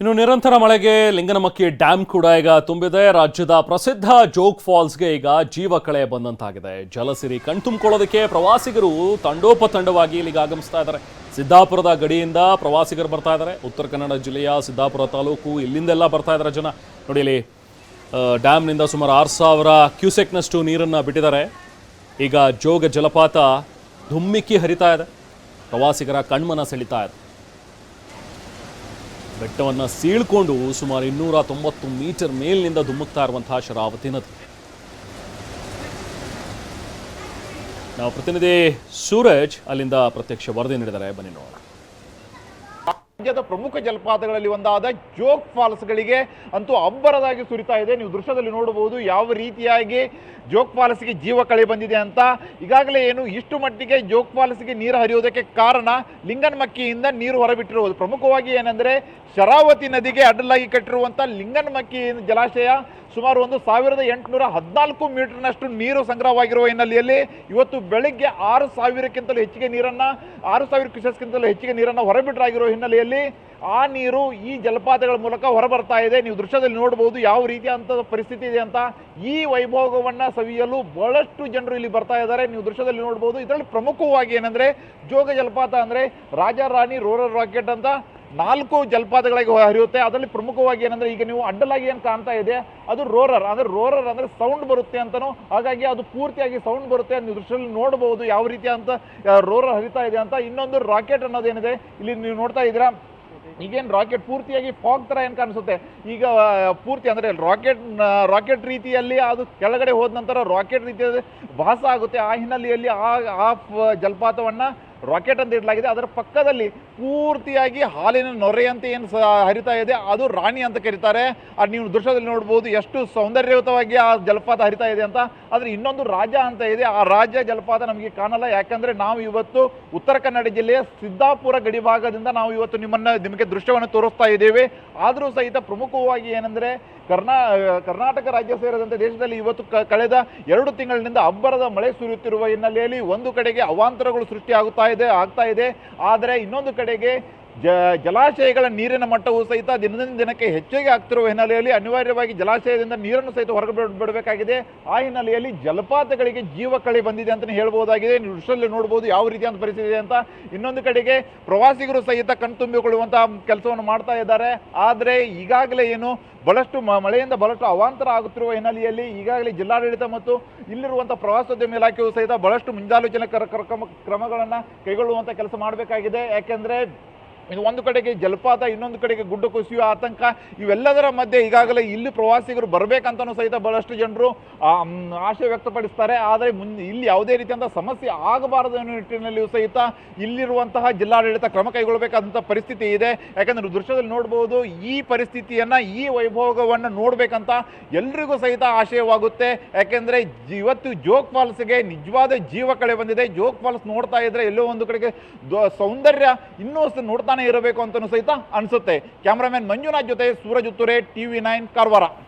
ಇನ್ನು ನಿರಂತರ ಮಳೆಗೆ ಲಿಂಗನಮಕ್ಕಿ ಡ್ಯಾಮ್ ಕೂಡ ಈಗ ತುಂಬಿದೆ. ರಾಜ್ಯದ ಪ್ರಸಿದ್ಧ ಜೋಗ್ ಫಾಲ್ಸ್ಗೆ ಈಗ ಜೀವ ಕಳೆ ಬಂದಂತಾಗಿದೆ. ಜಲಸಿರಿ ಕಣ್ತುಂಬಿಕೊಳ್ಳೋದಕ್ಕೆ ಪ್ರವಾಸಿಗರು ತಂಡೋಪತಂಡವಾಗಿ ಇಲ್ಲಿಗೆ ಆಗಮಿಸ್ತಾ ಇದ್ದಾರೆ. ಸಿದ್ದಾಪುರದ ಗಡಿಯಿಂದ ಪ್ರವಾಸಿಗರು ಬರ್ತಾ ಇದ್ದಾರೆ. ಉತ್ತರ ಕನ್ನಡ ಜಿಲ್ಲೆಯ ಸಿದ್ದಾಪುರ ತಾಲೂಕು ಇಲ್ಲಿಂದೆಲ್ಲ ಬರ್ತಾ ಇದ್ದಾರೆ ಜನ. ನೋಡಿ ಇಲ್ಲಿ ಡ್ಯಾಮ್ನಿಂದ ಸುಮಾರು ಆರು ಸಾವಿರ ಕ್ಯೂಸೆಕ್ನಷ್ಟು ನೀರನ್ನು ಬಿಟ್ಟಿದ್ದಾರೆ. ಈಗ ಜೋಗ ಜಲಪಾತ ಧುಮ್ಮಿಕ್ಕಿ ಹರಿತಾ ಇದೆ. ಪ್ರವಾಸಿಗರ ಕಣ್ಮನ ಸೆಳಿತಾ ಇದೆ. ಬೆಟ್ಟವನ್ನು ಸೀಳ್ಕೊಂಡು ಸುಮಾರು ಇನ್ನೂರ ತೊಂಬತ್ತು ಮೀಟರ್ ಮೇಲಿನಿಂದ ಧುಮ್ಮುಕ್ತಾ ಇರುವಂತಹ ಶರಾವತಿ ನದಿ. ನಾವು ಪ್ರತಿನಿಧಿ ಸೂರಜ್ ಅಲ್ಲಿಂದ ಪ್ರತ್ಯಕ್ಷ ವರದಿ ನೀಡಿದ್ದಾರೆ. ಬನ್ನಿ ನೋಡೋಣ. ರಾಜ್ಯದ ಪ್ರಮುಖ ಜಲಪಾತಗಳಲ್ಲಿ ಒಂದಾದ ಜೋಗ್ ಫಾಲ್ಸ್ಗಳಿಗೆ ಅಂತೂ ಅಬ್ಬರದಾಗಿ ಸುರಿತಾ ಇದೆ. ನೀವು ದೃಶ್ಯದಲ್ಲಿ ನೋಡಬಹುದು ಯಾವ ರೀತಿಯಾಗಿ ಜೋಗ್ ಫಾಲ್ಸ್ಗೆ ಜೀವ ಕಳೆ ಬಂದಿದೆ ಅಂತ. ಈಗಾಗಲೇ ಏನು, ಇಷ್ಟು ಮಟ್ಟಿಗೆ ಜೋಗ್ ಫಾಲ್ಸ್ಗೆ ನೀರು ಹರಿಯೋದಕ್ಕೆ ಕಾರಣ ಲಿಂಗನಮಕ್ಕಿಯಿಂದ ನೀರು ಹೊರಬಿಟ್ಟಿರುವುದು. ಪ್ರಮುಖವಾಗಿ ಏನಂದ್ರೆ, ಶರಾವತಿ ನದಿಗೆ ಅಡ್ಡಲಾಗಿ ಕಟ್ಟಿರುವಂಥ ಲಿಂಗನಮಕ್ಕಿ ಜಲಾಶಯ ಸುಮಾರು ಒಂದು ಸಾವಿರದ ಎಂಟುನೂರ ಹದಿನಾಲ್ಕು ಮೀಟರ್ನಷ್ಟು ನೀರು ಸಂಗ್ರಹವಾಗಿರುವ ಹಿನ್ನೆಲೆಯಲ್ಲಿ ಇವತ್ತು ಬೆಳಿಗ್ಗೆ ಆರು ಸಾವಿರಕ್ಕಿಂತಲೂ ಹೆಚ್ಚಿಗೆ ನೀರನ್ನ, ಆರು ಸಾವಿರ ಕ್ಯೂಸೆಸ್ಗಿಂತಲೂ ಹೆಚ್ಚಿಗೆ ನೀರನ್ನು ಹೊರಬಿಟ್ಟರಾಗಿರುವ ಹಿನ್ನೆಲೆಯಲ್ಲಿ ಆ ನೀರು ಈ ಜಲಪಾತಗಳ ಮೂಲಕ ಹೊರಬರ್ತಾ ಇದೆ. ನೀವು ದೃಶ್ಯದಲ್ಲಿ ನೋಡಬಹುದು ಯಾವ ರೀತಿಯಂತ ಪರಿಸ್ಥಿತಿ ಇದೆ ಅಂತ. ಈ ವೈಭೋಗವನ್ನ ಸವಿಯಲು ಬಹಳಷ್ಟು ಜನರು ಇಲ್ಲಿ ಬರ್ತಾ ಇದ್ದಾರೆ. ನೀವು ದೃಶ್ಯದಲ್ಲಿ ನೋಡಬಹುದು ಇದರಲ್ಲಿ ಪ್ರಮುಖವಾಗಿ ಏನಂದ್ರೆ ಜೋಗ ಜಲಪಾತ ಅಂದ್ರೆ ರಾಜ ರಾಣಿ ರೋರರ್ ರಾಕೆಟ್ ಅಂತ. ನಾಲ್ಕು ಜಲಪಾತಗಳಿಗೆ ಹರಿಯುತ್ತೆ. ಅದರಲ್ಲಿ ಪ್ರಮುಖವಾಗಿ ಏನಂದ್ರೆ ಈಗ ನೀವು ಅಡ್ಡಲಾಗಿ ಏನು ಕಾಣ್ತಾ ಇದೆ? ಅದು ರೋರರ್. ಅಂದ್ರೆ ರೋರರ್ ಅಂದ್ರೆ ಸೌಂಡ್ ಬರುತ್ತೆ ಅಂತನೂ. ಹಾಗಾಗಿ ಅದು ಪೂರ್ತಿಯಾಗಿ ಸೌಂಡ್ ಬರುತ್ತೆ. ನೀವು ದೃಶ್ಯದಲ್ಲಿ ನೋಡಬಹುದು ಯಾವ ರೀತಿ ಅಂತ ರೋರರ್ ಹರಿತಾ ಇದೆ ಅಂತ. ಇನ್ನೊಂದು ರಾಕೆಟ್ ಅನ್ನೋದೇನಿದೆ ಇಲ್ಲಿ ನೀವು ನೋಡ್ತಾ ಇದ್ದೀರಾ? ಈಗೇನು ರಾಕೆಟ್ ಪೂರ್ತಿಯಾಗಿ ಫಾಗ್ ಥರ ಏನು ಕಾಣಿಸುತ್ತೆ? ಈಗ ಪೂರ್ತಿ ಅಂದರೆ ರಾಕೆಟ್ ರಾಕೆಟ್ ರೀತಿಯಲ್ಲಿ ಅದು ಕೆಳಗಡೆ ಹೋದ ನಂತರ ರಾಕೆಟ್ ರೀತಿಯಲ್ಲಿ ಭಾಸ ಆಗುತ್ತೆ. ಆ ಹಿನ್ನೆಲೆಯಲ್ಲಿ ಆ ಆ ಜಲಪಾತವನ್ನು ರಾಕೆಟ್ ಅಂತ ಇಡಲಾಗಿದೆ. ಅದರ ಪಕ್ಕದಲ್ಲಿ ಪೂರ್ತಿಯಾಗಿ ಹಾಲಿನ ನೊರೆಯಂತೆ ಏನು ಹರಿತಾ ಇದೆ. ಅದು ರಾಣಿ ಅಂತ ಕರೀತಾರೆ. ಅದು ನೀವು ದೃಶ್ಯದಲ್ಲಿ ನೋಡ್ಬೋದು ಎಷ್ಟು ಸೌಂದರ್ಯಯುತವಾಗಿ ಆ ಜಲಪಾತ ಹರಿತಾ ಇದೆ ಅಂತ. ಆದರೆ ಇನ್ನೊಂದು ರಾಜ ಅಂತ ಇದೆ. ಆ ರಾಜ ಜಲಪಾತ ನಮಗೆ ಕಾಣಲ್ಲ. ಯಾಕಂದರೆ ನಾವು ಇವತ್ತು ಉತ್ತರ ಕನ್ನಡ ಜಿಲ್ಲೆಯ ಸಿದ್ದಾಪುರ ಗಡಿ ಭಾಗದಿಂದ ನಾವು ಇವತ್ತು ನಿಮ್ಮನ್ನು ನಿಮಗೆ ದೃಶ್ಯವನ್ನು ತೋರಿಸ್ತಾ ಇದ್ದೇವೆ. ಆದರೂ ಸಹಿತ ಪ್ರಮುಖವಾಗಿ ಏನಂದರೆ ಕರ್ನಾ, ಕರ್ನಾಟಕ ರಾಜ್ಯ ಸೇರಿದಂತೆ ದೇಶದಲ್ಲಿ ಇವತ್ತು ಕಳೆದ ಎರಡು ತಿಂಗಳಿನಿಂದ ಅಬ್ಬರದ ಮಳೆ ಸುರಿಯುತ್ತಿರುವ ಹಿನ್ನೆಲೆಯಲ್ಲಿ ಒಂದು ಕಡೆಗೆ ಅವಾಂತರಗಳು ಸೃಷ್ಟಿಯಾಗುತ್ತಾ ಇದೆ ಆಗ್ತಾ ಇದೆ. ಆದರೆ ಇನ್ನೊಂದು ಕಡೆಗೆ ಜ ಜಲಾಶಯಗಳ ನೀರಿನ ಮಟ್ಟವು ಸಹಿತ ದಿನದಿಂದ ದಿನಕ್ಕೆ ಹೆಚ್ಚಿಗೆ ಆಗ್ತಿರುವ ಹಿನ್ನೆಲೆಯಲ್ಲಿ ಅನಿವಾರ್ಯವಾಗಿ ಜಲಾಶಯದಿಂದ ನೀರನ್ನು ಸಹಿತ ಹೊರಗೆ ಬಿಡಬೇಕಾಗಿದೆ. ಆ ಹಿನ್ನೆಲೆಯಲ್ಲಿ ಜಲಪಾತಗಳಿಗೆ ಜೀವ ಕಳೆ ಬಂದಿದೆ ಅಂತಲೇ ಹೇಳ್ಬೋದಾಗಿದೆ. ದೃಶ್ಯದಲ್ಲಿ ನೋಡ್ಬೋದು ಯಾವ ರೀತಿಯಾದ ಪರಿಸ್ಥಿತಿ ಇದೆ ಅಂತ. ಇನ್ನೊಂದು ಕಡೆಗೆ ಪ್ರವಾಸಿಗರು ಸಹಿತ ಕಣ್ತುಂಬಿಕೊಳ್ಳುವಂತಹ ಕೆಲಸವನ್ನು ಮಾಡ್ತಾ ಇದ್ದಾರೆ. ಆದರೆ ಈಗಾಗಲೇ ಏನು ಬಹಳಷ್ಟು ಮಳೆಯಿಂದ ಬಹಳಷ್ಟು ಅವಾಂತರ ಆಗುತ್ತಿರುವ ಹಿನ್ನೆಲೆಯಲ್ಲಿ ಈಗಾಗಲೇ ಜಿಲ್ಲಾಡಳಿತ ಮತ್ತು ಇಲ್ಲಿರುವಂಥ ಪ್ರವಾಸೋದ್ಯಮ ಇಲಾಖೆಯು ಸಹಿತ ಬಹಳಷ್ಟು ಮುಂಜಾಲೋಚನೆ ಕ್ರ ಕ್ರಮ ಕ್ರಮಗಳನ್ನು ಕೈಗೊಳ್ಳುವಂಥ ಕೆಲಸ ಮಾಡಬೇಕಾಗಿದೆ. ಯಾಕೆಂದರೆ ಇದು ಒಂದು ಕಡೆಗೆ ಜಲಪಾತ, ಇನ್ನೊಂದು ಕಡೆಗೆ ಗುಡ್ಡ ಕುಸಿಯುವ ಆತಂಕ. ಇವೆಲ್ಲದರ ಮಧ್ಯೆ ಈಗಾಗಲೇ ಇಲ್ಲಿ ಪ್ರವಾಸಿಗರು ಬರಬೇಕಂತನೂ ಸಹಿತ ಬಹಳಷ್ಟು ಜನರು ಆಶೆ ವ್ಯಕ್ತಪಡಿಸ್ತಾರೆ. ಆದರೆ ಮುಂದೆ ಇಲ್ಲಿ ಯಾವುದೇ ರೀತಿಯಂಥ ಸಮಸ್ಯೆ ಆಗಬಾರದು ಅನ್ನೋ ನಿಟ್ಟಿನಲ್ಲಿಯೂ ಸಹಿತ ಇಲ್ಲಿರುವಂತಹ ಜಿಲ್ಲಾಡಳಿತ ಕ್ರಮ ಕೈಗೊಳ್ಳಬೇಕಾದಂಥ ಪರಿಸ್ಥಿತಿ ಇದೆ. ಯಾಕಂದ್ರೆ ದೃಶ್ಯದಲ್ಲಿ ನೋಡ್ಬೋದು, ಈ ಪರಿಸ್ಥಿತಿಯನ್ನ, ಈ ವೈಭೋಗವನ್ನು ನೋಡಬೇಕಂತ ಎಲ್ರಿಗೂ ಸಹಿತ ಆಶಯವಾಗುತ್ತೆ. ಯಾಕೆಂದರೆ ಇವತ್ತು ಜೋಗ್ ಫಾಲ್ಸ್ಗೆ ನಿಜವಾದ ಜೀವ ಕಳೆ ಬಂದಿದೆ. ಜೋಗ್ ಫಾಲ್ಸ್ ನೋಡ್ತಾ ಇದ್ರೆ ಎಲ್ಲೋ ಒಂದು ಕಡೆಗೆ ಸೌಂದರ್ಯ ಇನ್ನೂ ನೋಡ್ತಾನೆ ಇರಬೇಕು ಅಂತ ಸಹಿತ ಅನಿಸುತ್ತೆ. ಕ್ಯಾಮ್ರಾಮನ್ ಮಂಜುನಾಥ್ ಜೊತೆ ಸೂರಜ್ ಉತ್ತುರೆ ಟಿವಿ ನೈನ್ ಕಾರವಾರ.